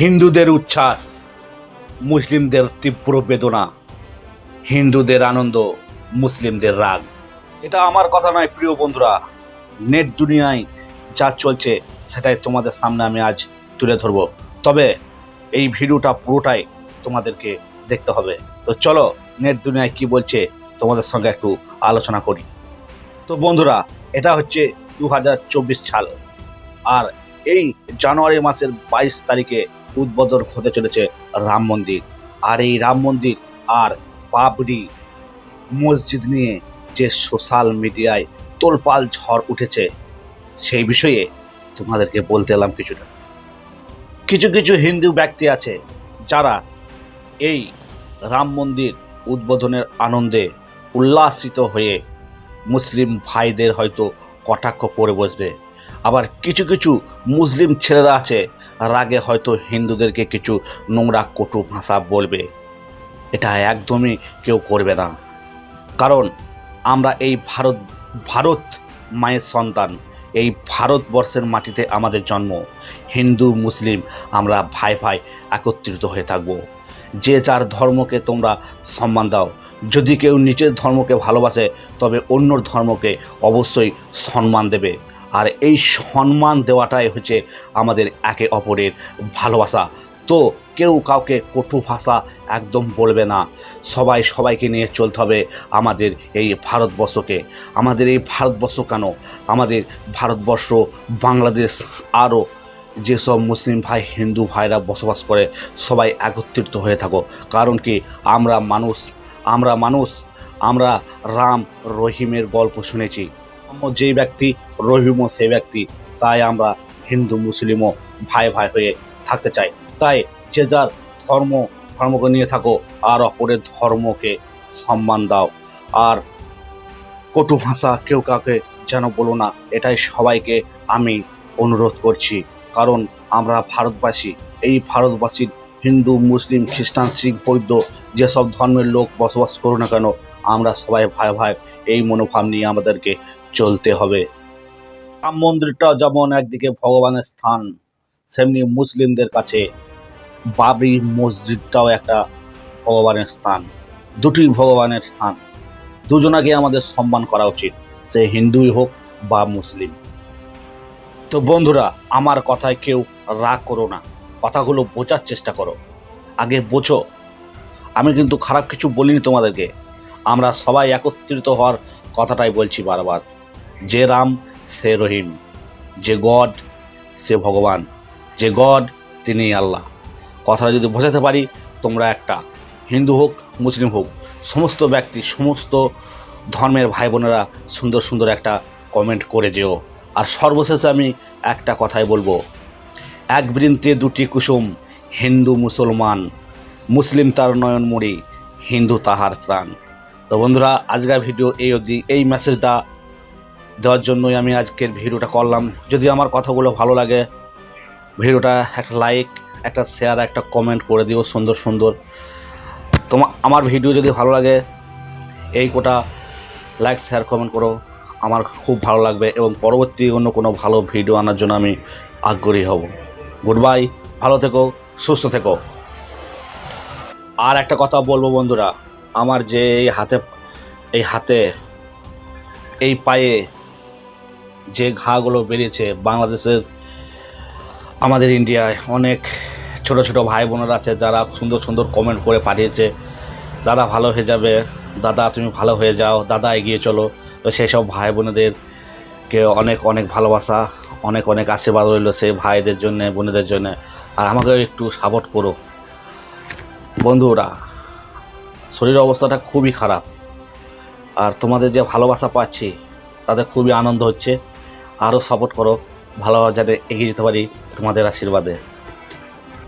হিন্দুদের উচ্ছ্বাস, মুসলিমদের তীব্র বেদনা, হিন্দুদের আনন্দ, মুসলিমদের রাগ। এটা আমার কথা নয়, প্রিয় বন্ধুরা। নেট দুনিয়ায় যা চলছে, সেটাই তোমাদের সামনে আমি আজ তুলে ধরবো। তবে এই ভিডিওটা পুরোটাই তোমাদেরকে দেখতে হবে। তো চলো, নেট দুনিয়ায় কি বলছে, তোমাদের সঙ্গে একটু আলোচনা করি। তো বন্ধুরা, এটা হচ্ছে দু হাজার চব্বিশ সাল। আর এই জানুয়ারি মাসের বাইশ তারিখে উদ্বোধন হতে চলেছে রাম মন্দির। আর এই রাম মন্দির আর বাবরি মসজিদ নিয়ে যে সোশ্যাল মিডিয়ায় তোলপাল ঝড় উঠেছে, সেই বিষয়ে তোমাদেরকে বলতে এলাম কিছুটা। কিছু কিছু হিন্দু ব্যক্তি আছে যারা এই রাম মন্দির উদ্বোধনের আনন্দে উল্লাসিত হয়ে মুসলিম ভাইদের হয়তো কটাক্ষ করে বসবে। আবার কিছু কিছু মুসলিম ছেলেরা আছে রাগে হয়তো হিন্দুদেরকে কিছু নোংরা কটু ভাষা বলবে। এটা একদমই কেউ করবে না। কারণ আমরা এই ভারত ভারত মায়ের সন্তান, এই ভারতবর্ষের মাটিতে আমাদের জন্ম। হিন্দু, মুসলিম আমরা ভাই ভাই একত্রিত হয়ে থাকব। যে যার ধর্মকে তোমরা সম্মান দাও। যদি কেউ নিজের ধর্মকে ভালোবাসে, তবে অন্য ধর্মকে অবশ্যই সম্মান দেবে। আর এই সম্মান দেওয়াটাই হচ্ছে আমাদের একে অপরের ভালোবাসা। তো কেউ কাউকে কটু ভাষা একদম বলবে না। সবাই সবাইকে নিয়ে চলতে হবে আমাদের এই ভারতবর্ষকে। আমাদের এই ভারতবর্ষ কেন? আমাদের ভারতবর্ষ, বাংলাদেশ আরও যেসব মুসলিম ভাই, হিন্দু ভাইরা বসবাস করে, সবাই একত্রিত হয়ে থাকো। কারণ কি? আমরা মানুষ আমরা মানুষ, আমরা রাম রহিমের গল্প শুনেছি। যেই ব্যক্তি রহিমও সেই ব্যক্তি, তাই আমরা হিন্দু মুসলিমও ভাই ভাই হয়ে থাকতে চাই। তাই যে যার ধর্ম, ধর্মকে নিয়ে থাকো আর অপরের ধর্মকে সম্মান দাও। আর কটু ভাষা কেউ কাউকে যেন বলো না, এটাই সবাইকে আমি অনুরোধ করছি। কারণ আমরা ভারতবাসী, এই ভারতবাসীর হিন্দু, মুসলিম, খ্রিস্টান, শিখ, বৌদ্ধ, যেসব ধর্মের লোক বসবাস করো না কেন, আমরা সবাই ভাই ভাই এই মনোভাব নিয়ে আমাদেরকে চলতে হবে। রাম মন্দিরটা যেমন একদিকে ভগবানের স্থান, সেমনি মুসলিমদের কাছে বাবরি মসজিদটাও একটা ভগবানের স্থান দুটি ভগবানের স্থান। দুজনাকে আমাদের সম্মান করা উচিত, সে হিন্দুই হোক বা মুসলিম। তো বন্ধুরা, আমার কথায় কেউ রাগ করো না, কথাগুলো বোঝার চেষ্টা করো। আগে বোঝো। আমি কিন্তু খারাপ কিছু বলিনি তোমাদেরকে। আমরা সবাই একত্রিত হওয়ার কথাটাই বলছি বারবার। যে রাম, সে রহিম। যে গড, সে ভগবান। যে গড, তিনি আল্লাহ। কথাটা যদি বোঝাতে পারি, তোমরা একটা হিন্দু হোক, মুসলিম হোক, সমস্ত ব্যক্তি, সমস্ত ধর্মের ভাই বোনেরা সুন্দর সুন্দর একটা কমেন্ট করে যেও। আর সর্বশেষে আমি একটা কথাই বলব। এক বৃন্তে দুটি কুসুম, হিন্দু মুসলমান। মুসলিম তার নয়নমণি হিন্দু তাহার প্রাণ। তো বন্ধুরা, আজকের ভিডিও এই অবধি। এই মেসেজটা দেওয়ার জন্যই আমি আজকের ভিডিওটা করলাম। যদি আমার কথাগুলো ভালো লাগে, ভিডিওটা একটা লাইক একটা শেয়ার একটা কমেন্ট করে দিও সুন্দর সুন্দর। তোমার আমার ভিডিও যদি ভালো লাগে, এই কোটা লাইক শেয়ার কমেন্ট করো। আমার খুব ভালো লাগবে এবং পরবর্তী অন্য কোনো ভালো ভিডিও আনার জন্য আমি আগ্রহী হব। গুড বাই ভালো থেকো, সুস্থ থেকো। আর একটা কথা বলব বন্ধুরা আমার যে এই হাতে এই হাতে, এই পায়ে যে ঘাগুলো বেরিয়েছে বাংলাদেশের, আমাদের ইন্ডিয়ায়, অনেক ছোট ছোট ভাই বোনেরা আছে যারা সুন্দর সুন্দর কমেন্ট করে পাঠিয়েছে, দাদা ভালো হয়ে যাবে, দাদা তুমি ভালো হয়ে যাও, দাদা এগিয়ে চলো। তো সেই সব ভাই বোনেদেরকে অনেক অনেক ভালোবাসা, অনেক অনেক আশীর্বাদ রইল সেই ভাইদের জন্য, বোনেদের জন্য। আর আমাকে একটু সাপোর্ট করো। বন্ধুরা শরীরের অবস্থাটা খুবই খারাপ। আর তোমাদের যে ভালোবাসা পাচ্ছি তাদের খুবই আনন্দ হচ্ছে। আরও সাপোর্ট করো, ভালোভাবে যাতে এগিয়ে যেতে পারি তোমাদের আশীর্বাদে।